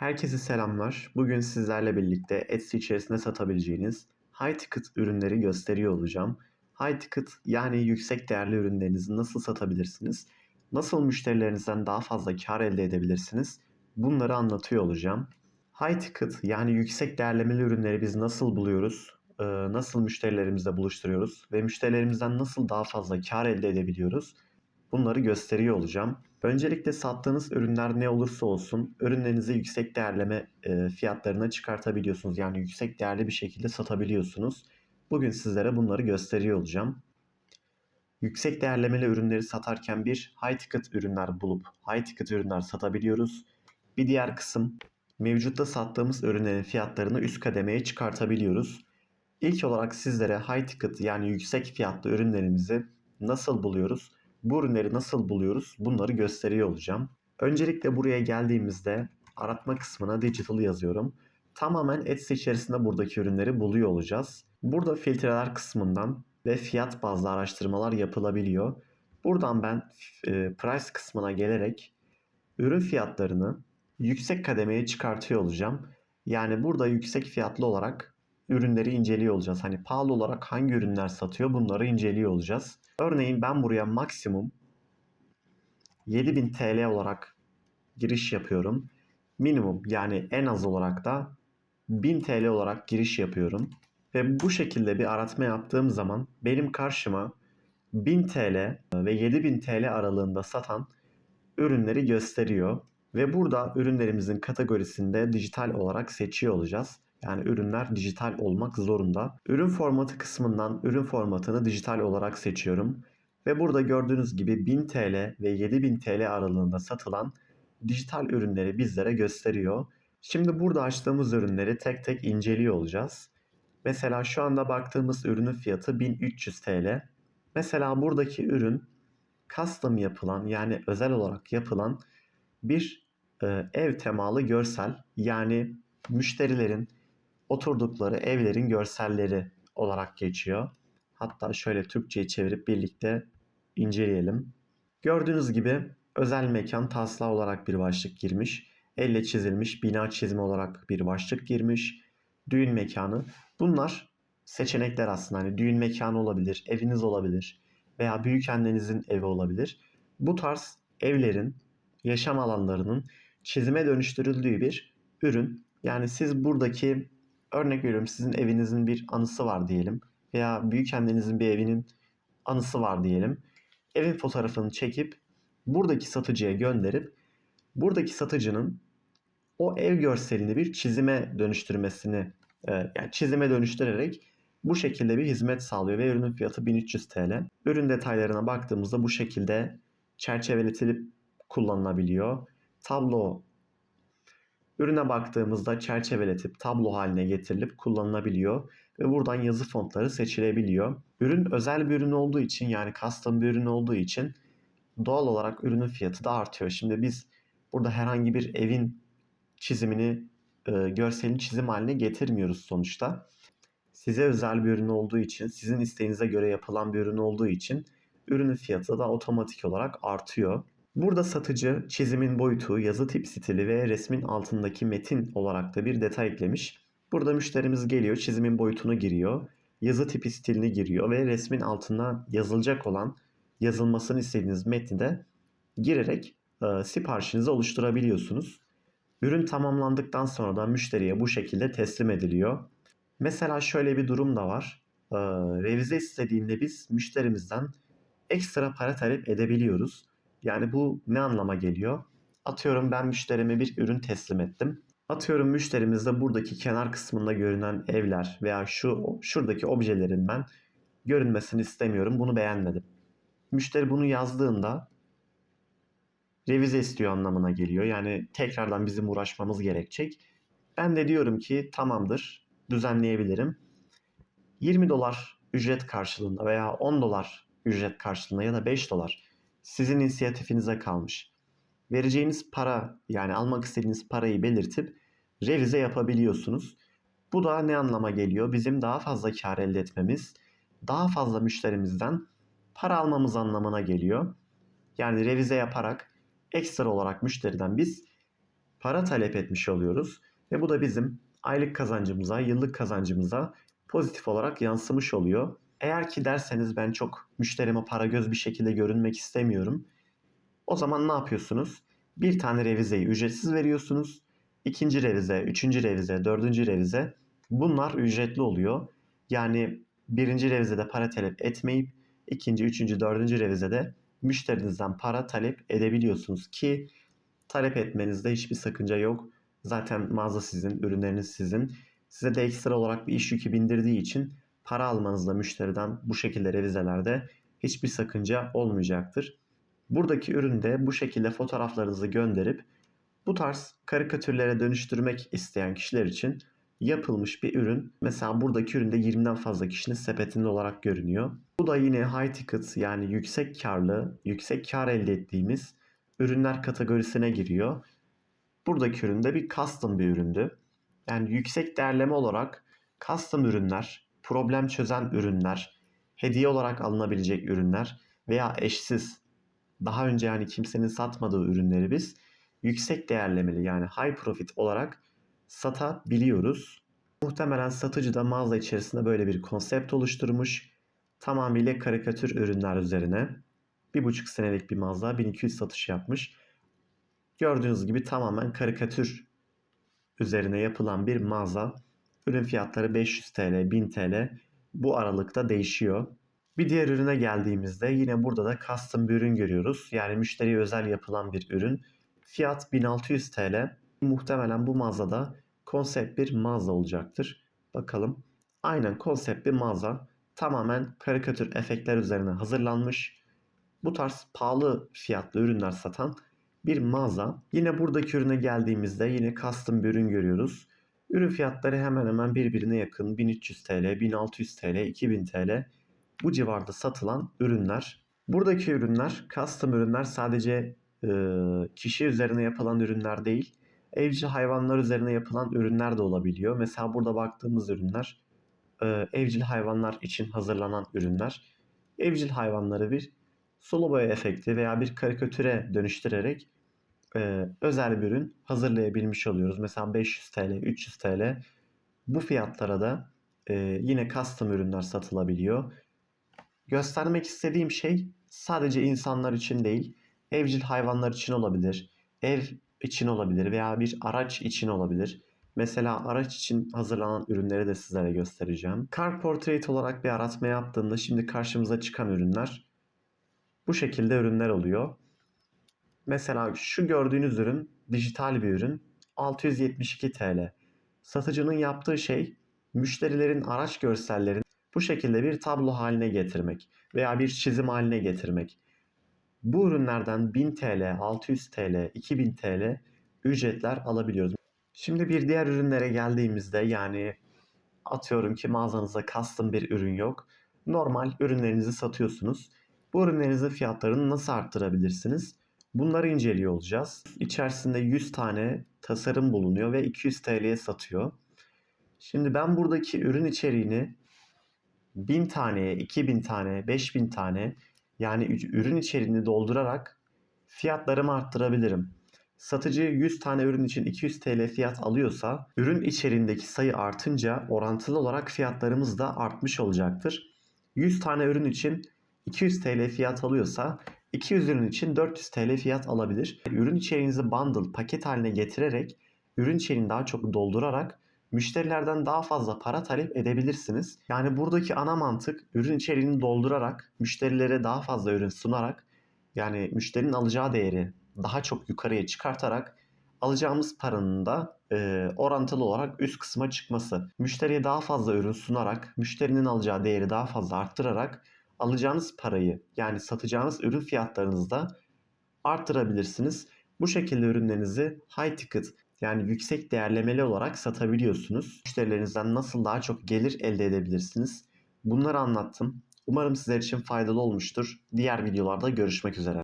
Herkese selamlar. Bugün sizlerle birlikte Etsy içerisinde satabileceğiniz high ticket ürünleri gösteriyor olacağım. High ticket yani yüksek değerli ürünlerinizi nasıl satabilirsiniz? Nasıl müşterilerinizden daha fazla kar elde edebilirsiniz? Bunları anlatıyor olacağım. High ticket yani yüksek değerlemeli ürünleri biz nasıl buluyoruz? Ee, Nasıl müşterilerimizle buluşturuyoruz? Ve müşterilerimizden nasıl daha fazla kar elde edebiliyoruz? Bunları gösteriyor olacağım. Öncelikle sattığınız ürünler ne olursa olsun ürünlerinizi yüksek değerleme e, fiyatlarına çıkartabiliyorsunuz. Yani yüksek değerli bir şekilde satabiliyorsunuz. Bugün sizlere bunları gösteriyor olacağım. Yüksek değerlemeli ürünleri satarken bir high ticket ürünler bulup high ticket ürünler satabiliyoruz. Bir diğer kısım mevcutta sattığımız ürünlerin fiyatlarını üst kademeye çıkartabiliyoruz. İlk olarak sizlere high ticket yani yüksek fiyatlı ürünlerimizi nasıl buluyoruz? Bu ürünleri nasıl buluyoruz bunları gösteriyor olacağım. Öncelikle buraya geldiğimizde aratma kısmına digital yazıyorum. Tamamen Etsy içerisinde buradaki ürünleri buluyor olacağız. Burada filtreler kısmından ve fiyat bazlı araştırmalar yapılabiliyor. Buradan ben e, price kısmına gelerek ürün fiyatlarını yüksek kademeye çıkartıyor olacağım. Yani burada yüksek fiyatlı olarak ürünleri inceliyor olacağız. Hani pahalı olarak hangi ürünler satıyor bunları inceliyor olacağız. Örneğin ben buraya maksimum 7000 TL olarak giriş yapıyorum. Minimum yani en az olarak da 1000 TL olarak giriş yapıyorum. Ve bu şekilde bir aratma yaptığım zaman benim karşıma 1000 TL ve 7000 TL aralığında satan ürünleri gösteriyor. Ve burada ürünlerimizin kategorisinde dijital olarak seçiyor olacağız. Yani ürünler dijital olmak zorunda. Ürün formatı kısmından ürün formatını dijital olarak seçiyorum. Ve burada gördüğünüz gibi 1000 TL ve 7000 TL aralığında satılan dijital ürünleri bizlere gösteriyor. Şimdi burada açtığımız ürünleri tek tek inceliyor olacağız. Mesela şu anda baktığımız ürünün fiyatı 1300 TL. Mesela buradaki ürün custom yapılan yani özel olarak yapılan bir e, ev temalı görsel yani müşterilerin oturdukları evlerin görselleri olarak geçiyor. Hatta şöyle Türkçe'ye çevirip birlikte inceleyelim. Gördüğünüz gibi özel mekan taslağı olarak bir başlık girmiş. Elle çizilmiş bina çizimi olarak bir başlık girmiş. Düğün mekanı. Bunlar seçenekler aslında. Hani düğün mekanı olabilir, eviniz olabilir veya büyük annenizin evi olabilir. Bu tarz evlerin, yaşam alanlarının çizime dönüştürüldüğü bir ürün. Yani siz buradaki örnek veriyorum sizin evinizin bir anısı var diyelim veya büyük annenizin bir evinin anısı var diyelim. Evin fotoğrafını çekip buradaki satıcıya gönderip buradaki satıcının o ev görselini bir çizime dönüştürmesini e, yani çizime dönüştürerek bu şekilde bir hizmet sağlıyor ve ürünün fiyatı 1300 TL. Ürün detaylarına baktığımızda bu şekilde çerçeveletip kullanılabiliyor. Tablo Ürüne baktığımızda çerçeveletip tablo haline getirilip kullanılabiliyor ve buradan yazı fontları seçilebiliyor. Ürün özel bir ürün olduğu için yani custom bir ürün olduğu için doğal olarak ürünün fiyatı da artıyor. Şimdi biz burada herhangi bir evin çizimini, e, görselini çizim haline getirmiyoruz sonuçta. Size özel bir ürün olduğu için, sizin isteğinize göre yapılan bir ürün olduğu için ürünün fiyatı da otomatik olarak artıyor. Burada satıcı çizimin boyutu, yazı tip stili ve resmin altındaki metin olarak da bir detay eklemiş. Burada müşterimiz geliyor, çizimin boyutunu giriyor, yazı tipi stilini giriyor ve resmin altına yazılacak olan yazılmasını istediğiniz metni de girerek e, siparişinizi oluşturabiliyorsunuz. Ürün tamamlandıktan sonra da müşteriye bu şekilde teslim ediliyor. Mesela şöyle bir durum da var. E, revize istediğinde biz müşterimizden ekstra para talep edebiliyoruz. Yani bu ne anlama geliyor? Atıyorum ben müşterime bir ürün teslim ettim. Atıyorum müşterimizde buradaki kenar kısmında görünen evler veya şu şuradaki objelerin ben görünmesini istemiyorum. Bunu beğenmedim. Müşteri bunu yazdığında revize istiyor anlamına geliyor. Yani tekrardan bizim uğraşmamız gerekecek. Ben de diyorum ki tamamdır düzenleyebilirim. 20 dolar ücret karşılığında veya 10 dolar ücret karşılığında ya da 5 dolar sizin inisiyatifinize kalmış. Vereceğiniz para yani almak istediğiniz parayı belirtip revize yapabiliyorsunuz. Bu da ne anlama geliyor? Bizim daha fazla kar elde etmemiz, daha fazla müşterimizden para almamız anlamına geliyor. Yani revize yaparak ekstra olarak müşteriden biz para talep etmiş oluyoruz ve bu da bizim aylık kazancımıza, yıllık kazancımıza pozitif olarak yansımış oluyor. Eğer ki derseniz ben çok müşterime para göz bir şekilde görünmek istemiyorum. O zaman ne yapıyorsunuz? Bir tane revizeyi ücretsiz veriyorsunuz. İkinci revize, üçüncü revize, dördüncü revize bunlar ücretli oluyor. Yani birinci revizede para talep etmeyip ikinci, üçüncü, dördüncü revizede müşterinizden para talep edebiliyorsunuz ki talep etmenizde hiçbir sakınca yok. Zaten mağaza sizin, ürünleriniz sizin. Size de ekstra olarak bir iş yükü bindirdiği için para almanızda müşteriden bu şekilde revizelerde hiçbir sakınca olmayacaktır. Buradaki üründe bu şekilde fotoğraflarınızı gönderip bu tarz karikatürlere dönüştürmek isteyen kişiler için yapılmış bir ürün. Mesela buradaki üründe 20'den fazla kişinin sepetinde olarak görünüyor. Bu da yine high ticket yani yüksek karlı, yüksek kar elde ettiğimiz ürünler kategorisine giriyor. Buradaki ürün de bir custom bir üründü. Yani yüksek değerleme olarak custom ürünler, problem çözen ürünler, hediye olarak alınabilecek ürünler veya eşsiz daha önce yani kimsenin satmadığı ürünleri biz yüksek değerlemeli yani high profit olarak satabiliyoruz. Muhtemelen satıcı da mağaza içerisinde böyle bir konsept oluşturmuş. Tamamıyla karikatür ürünler üzerine. Bir buçuk senelik bir mağaza 1200 satış yapmış. Gördüğünüz gibi tamamen karikatür üzerine yapılan bir mağaza. Ürün fiyatları 500 TL, 1000 TL bu aralıkta değişiyor. Bir diğer ürüne geldiğimizde yine burada da custom bir ürün görüyoruz. Yani müşteriye özel yapılan bir ürün. Fiyat 1600 TL. Muhtemelen bu mağazada konsept bir mağaza olacaktır. Bakalım. Aynen konsept bir mağaza. Tamamen karikatür efektler üzerine hazırlanmış. Bu tarz pahalı fiyatlı ürünler satan bir mağaza. Yine buradaki ürüne geldiğimizde yine custom bir ürün görüyoruz. Ürün fiyatları hemen hemen birbirine yakın. 1300 TL, 1600 TL, 2000 TL bu civarda satılan ürünler. Buradaki ürünler, custom ürünler sadece e, kişi üzerine yapılan ürünler değil, evcil hayvanlar üzerine yapılan ürünler de olabiliyor. Mesela burada baktığımız ürünler e, evcil hayvanlar için hazırlanan ürünler. Evcil hayvanları bir sulu boya efekti veya bir karikatüre dönüştürerek e, özel bir ürün hazırlayabilmiş oluyoruz. Mesela 500 TL, 300 TL bu fiyatlara da e, yine custom ürünler satılabiliyor. Göstermek istediğim şey sadece insanlar için değil, evcil hayvanlar için olabilir, ev için olabilir veya bir araç için olabilir. Mesela araç için hazırlanan ürünleri de sizlere göstereceğim. Car Portrait olarak bir aratma yaptığımda şimdi karşımıza çıkan ürünler bu şekilde ürünler oluyor. Mesela şu gördüğünüz ürün dijital bir ürün 672 TL. Satıcının yaptığı şey müşterilerin araç görsellerini bu şekilde bir tablo haline getirmek veya bir çizim haline getirmek. Bu ürünlerden 1000 TL, 600 TL, 2000 TL ücretler alabiliyoruz. Şimdi bir diğer ürünlere geldiğimizde yani atıyorum ki mağazanızda custom bir ürün yok. Normal ürünlerinizi satıyorsunuz. Bu ürünlerinizin fiyatlarını nasıl arttırabilirsiniz? Bunları inceliyor olacağız. İçerisinde 100 tane tasarım bulunuyor ve 200 TL'ye satıyor. Şimdi ben buradaki ürün içeriğini 1000 taneye, 2000 tane, 5000 tane yani ürün içeriğini doldurarak fiyatlarımı arttırabilirim. Satıcı 100 tane ürün için 200 TL fiyat alıyorsa ürün içeriğindeki sayı artınca orantılı olarak fiyatlarımız da artmış olacaktır. 100 tane ürün için 200 TL fiyat alıyorsa 200 ürün için 400 TL fiyat alabilir. Ürün içeriğinizi bundle, paket haline getirerek ürün içeriğini daha çok doldurarak müşterilerden daha fazla para talep edebilirsiniz. Yani buradaki ana mantık ürün içeriğini doldurarak, müşterilere daha fazla ürün sunarak yani müşterinin alacağı değeri daha çok yukarıya çıkartarak alacağımız paranın da e, orantılı olarak üst kısma çıkması. Müşteriye daha fazla ürün sunarak, müşterinin alacağı değeri daha fazla arttırarak alacağınız parayı yani satacağınız ürün fiyatlarınızı da arttırabilirsiniz. Bu şekilde ürünlerinizi high ticket yani yüksek değerlemeli olarak satabiliyorsunuz. Müşterilerinizden nasıl daha çok gelir elde edebilirsiniz? Bunları anlattım. Umarım sizler için faydalı olmuştur. Diğer videolarda görüşmek üzere.